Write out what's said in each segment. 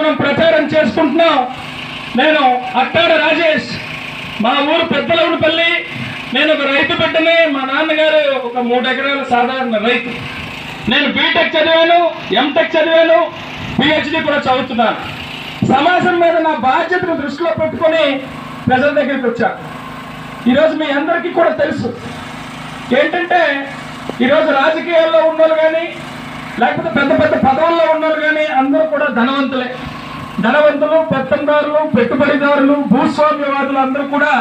మనం ప్రచారం చేసుకుంటున్నాం. నేను అట్టాడ రాజేష్ మా ఊరు పెద్దలవుడిపల్లి నేను ఒక రైతు బిడ్డనే మా నాన్నగారు ఒక మూడు ఎకరాల సాధారణ రైతు. నేను బీటెక్ చదివాను ఎంటెక్ చదివాను పిహెచ్డి కూడా చదువుతున్నాను. సమాజం మీద నా బాధ్యతను దృష్టిలో పెట్టుకొని ప్రజల దగ్గరికి వచ్చాను ఈరోజు మీ అందరికీ కూడా తెలుసు. ఏంటంటే ఈరోజు రాజకీయాల్లో ఉన్నోళ్ళు కానీ లేకపోతే పెద్ద పెద్ద పదవుల్లో ఉన్నోళ్ళు కానీ అందరూ కూడా ధనవంతులే. ధనవంతులు పెత్తందారులు పెట్టుబడిదారులు భూస్వామ్యవాదులు అందరూ కూడా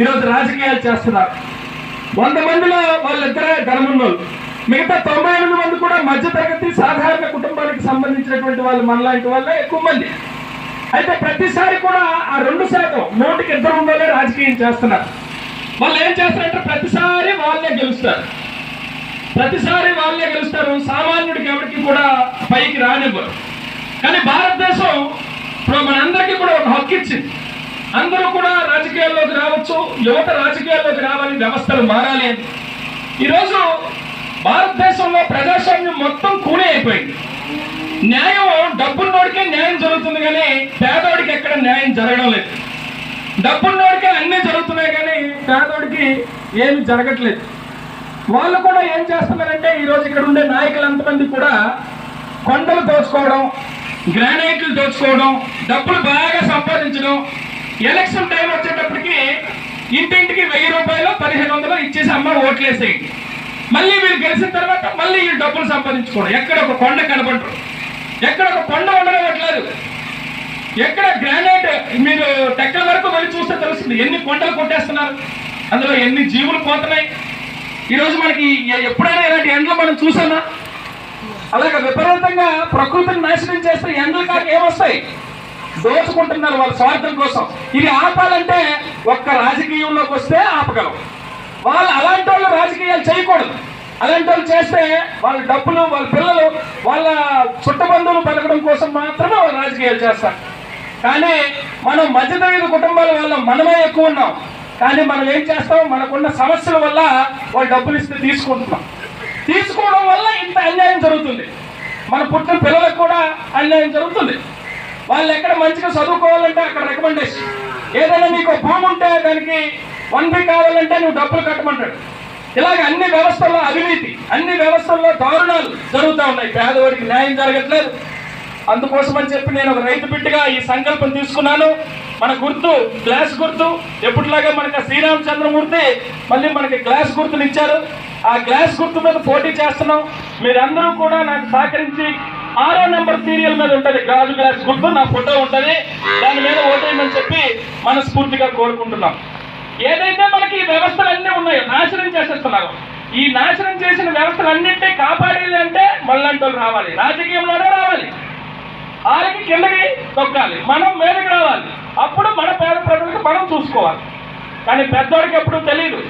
ఈరోజు రాజకీయాలు చేస్తున్నారు. వంద మందిలో వాళ్ళిద్దరే ధనమున్నోళ్ళు. మిగతా తొంభై ఎనిమిది మంది కూడా మధ్యతరగతి సాధారణ కుటుంబానికి సంబంధించినటువంటి వాళ్ళు మనలాంటి వాళ్ళే ఎక్కువ మంది. అయితే ప్రతిసారి కూడా ఆ రెండు శాతం నోటికి ఇద్దరు ఉండాలే రాజకీయం చేస్తున్నారు. వాళ్ళు ఏం చేస్తారంటే ప్రతిసారి వాళ్ళే గెలుస్తారు. ప్రతిసారి వాళ్ళే గెలుస్తారు. సామాన్యుడికి ఎవరికి కూడా పైకి రానివ్వరు. కానీ భారతదేశం ఇప్పుడు మనందరికీ కూడా ఒక హక్కు ఇచ్చింది. అందరూ కూడా రాజకీయాల్లోకి రావచ్చు యువత రాజకీయాల్లోకి రావాలి వ్యవస్థలు మారాలి అని. ఈరోజు భారతదేశంలో ప్రజాస్వామ్యం మొత్తం కూనే అయిపోయింది. న్యాయం డబ్బున్నోడికే న్యాయం జరుగుతుంది కానీ పేదోడికి ఎక్కడ న్యాయం జరగడం లేదు. డబ్బున్నోడికే అన్నీ జరుగుతున్నాయి కానీ పేదోడికి ఏమి జరగట్లేదు. వాళ్ళు కూడా ఏం చేస్తున్నారంటే ఈరోజు ఇక్కడ ఉండే నాయకులు ఎంతమంది కూడా కొండలు దోచుకోవడం గ్రానైట్లు దోచుకోవడం డబ్బులు బాగా సంపాదించడం ఎలక్షన్ టైం వచ్చేటప్పటికి ఇంటింటికి వెయ్యి రూపాయలు పదిహేను వందలు ఇచ్చేసి అమ్మ ఓట్లేసేయండి మళ్ళీ వీళ్ళు గెలిచిన తర్వాత మళ్ళీ వీళ్ళు డబ్బులు సంపాదించుకోవడం. ఎక్కడ ఒక కొండ కనబడరు. ఎక్కడ ఒక కొండ ఉండనివ్వట్లేదు ఎక్కడ గ్రానైట్ మీరు టెక్కల వరకు వెళ్ళి చూస్తే తెలుస్తుంది. ఎన్ని కొండలు కొట్టేస్తున్నారు. అందులో ఎన్ని జీవులు పోతున్నాయి. ఈరోజు మనకి ఎప్పుడైనా ఇలాంటి ఎండలు మనం చూసామా? అలాగే విపరీతంగా ప్రకృతిని నాశనం చేస్తే ఎండలు కాక ఏమొస్తాయి? దోచుకుంటున్నారు వాళ్ళ స్వార్థం కోసం. ఇది ఆపాలంటే ఒక్క రాజకీయంలోకి వస్తే ఆపగలం. వాళ్ళు అలాంటి వాళ్ళు రాజకీయాలు చేయకూడదు. అలాంటి వాళ్ళు చేస్తే వాళ్ళ డబ్బులు వాళ్ళ పిల్లలు వాళ్ళ చుట్టబంధువులు బతకడం కోసం మాత్రమే వాళ్ళు రాజకీయాలు చేస్తారు. కానీ మనం మధ్యతరగతి కుటుంబాల వల్ల మనమే ఎక్కువ ఉన్నాం. కానీ మనం ఏం చేస్తాం? మనకున్న సమస్యల వల్ల వాళ్ళు డబ్బులు ఇస్తే తీసుకుంటున్నాం. తీసుకోవడం వల్ల ఇంత అన్యాయం జరుగుతుంది. మన పుట్టిన పిల్లలకు కూడా అన్యాయం జరుగుతుంది. వాళ్ళు ఎక్కడ మంచిగా చదువుకోవాలంటే అక్కడ రికమెండేషన్ ఏదైనా నీకు భూమి ఉంటే దానికి వన్ బి కావాలంటే నువ్వు డబ్బులు కట్టమంటాడు. ఇలాగ అన్ని వ్యవస్థల్లో అవినీతి అన్ని వ్యవస్థల్లో దారుణాలు జరుగుతూ ఉన్నాయి. పేదవాడికి న్యాయం జరగట్లేదు. అందుకోసం అని చెప్పి నేను ఒక రైతు బిడ్డగా ఈ సంకల్పం తీసుకున్నాను. మన గుర్తు గ్లాస్ గుర్తు. ఎప్పటిలాగా మనకి శ్రీరామచంద్రమూర్తి మళ్ళీ మనకి గ్లాస్ గుర్తులు ఇచ్చారు ఆ గ్లాస్ గుర్తు మీద పోటీ చేస్తున్నాం. మీరందరూ కూడా నాకు సహకరించి ఆరో నెంబర్ సీరియల్ మీద ఉంటుంది గాజు గ్లాస్ గుర్తు నా ఫోటో ఉంటుంది. దాని మీద ఓటేయమని చెప్పి మనస్ఫూర్తిగా కోరుకుంటున్నాం. ఏదైతే మనకి ఈ వ్యవస్థలు అన్నీ ఉన్నాయో నాశనం చేసేస్తున్నారు. ఈ నాశనం చేసిన వ్యవస్థలన్నింటినీ కాపాడేది అంటే మళ్ళంటూ రావాలి. రాజకీయంలోనే రావాలి. వాళ్ళకి కిందకి తొక్కాలి. మనం మీదకి రావాలి. అప్పుడు మన పేద ప్రజలకు మనం చూసుకోవాలి. కానీ పెద్దవాడికి ఎప్పుడు తెలియదు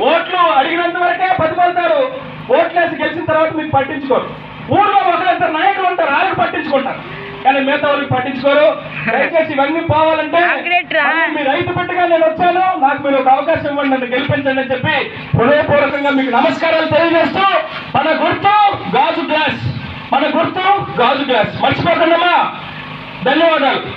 ఓట్లు అడిగినంత వరకే బతిమలుతారు. ఓట్లేసి గెలిచిన తర్వాత మీకు పట్టించుకోరు. ఊర్లో ఒకరిద్దరు నాయకులు ఉంటారు వాళ్ళకి పట్టించుకుంటారు. కానీ మిగతా వాళ్ళకి పట్టించుకోరు. దయచేసి ఇవన్నీ పోవాలంటే మీ రైతు బిడ్డగా నేను వచ్చాను. నాకు మీరు ఒక అవకాశం ఇవ్వండి నన్ను గెలిపించండి అని చెప్పి హృదయపూర్వకంగా మీకు నమస్కారాలు తెలియజేస్తూ మన గుర్తు గాజు గ్లాస్ మన గుర్తు గాజు గ్లాస్ మర్చిపోకండమ్మా. ధన్యవాదాలు.